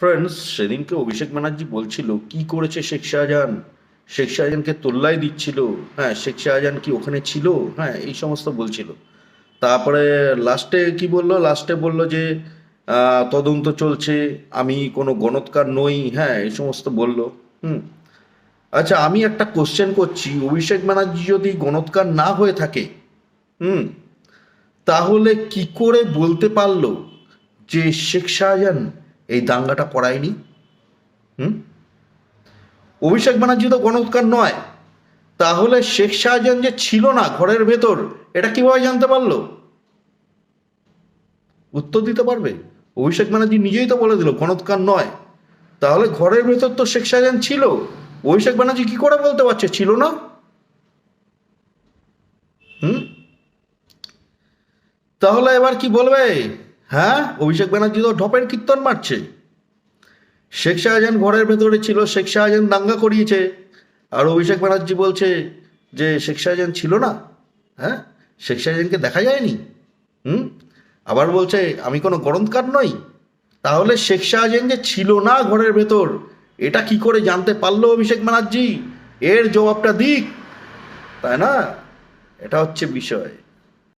Friends সেদিনকে অভিষেক ব্যানার্জি বলছিল, কি করেছে শেখ শাহজাহান? শেখ শাহজাহানকে তোল্লাই দিচ্ছিল। হ্যাঁ শেখ শাহজাহান কি ওখানে ছিল? হ্যাঁ এই সমস্ত বলছিল। তারপরে লাস্টে কি বলল? লাস্টে বলল যে তদন্ত চলছে, আমি কোনো গণৎকার নই। হ্যাঁ এই সমস্ত বলল। হুম। আচ্ছা আমি একটা কোশ্চেন করছি। অভিষেক ব্যানার্জি যদি গণৎকার না হয়ে থাকে, হুম, তাহলে কি করে বলতে পারল যে শেখ শাহজাহান দাঙ্গাটা করায়নি হুম? অভিষেক ব্যানার্জি তো গণৎকার নয়। তাহলে শেখ শাহজাহান যে ছিল না ঘরের ভেতর, এটা কীভাবে জানতে পারল? উত্তর দিতে পারবে? অভিষেক ব্যানার্জি নিজেই তো বলে দিল গণৎকার নয়। তাহলে ঘরের ভেতর তো শেখ শাহজাহান ছিল। অভিষেক ব্যানার্জি কি করে বলতে পারছে, ছিল না? হুম? তাহলে এবার কি বলবে? হ্যাঁ অভিষেক ব্যানার্জি তো ঢপের কীর্তন মারছে। শেখ শাহজাহান ঘরের ভেতরে ছিল, শেখ শাহজাহান দাঙ্গা করিয়েছে। আর অভিষেক ব্যানার্জি বলছে যে, শেখ শাহজাহান ছিল না। হ্যাঁ শেখ শাহজাহানকে দেখা যায়নি। হুম? আবার বলছে, আমি কোনো গরমকার নই। তাহলে শেখ শাহজাহান যে ছিল না ঘরের ভেতর, এটা কি করে জানতে পারল অভিষেক ব্যানার্জি? এর জবাবটা দিক। তাই না? এটা হচ্ছে বিষয়।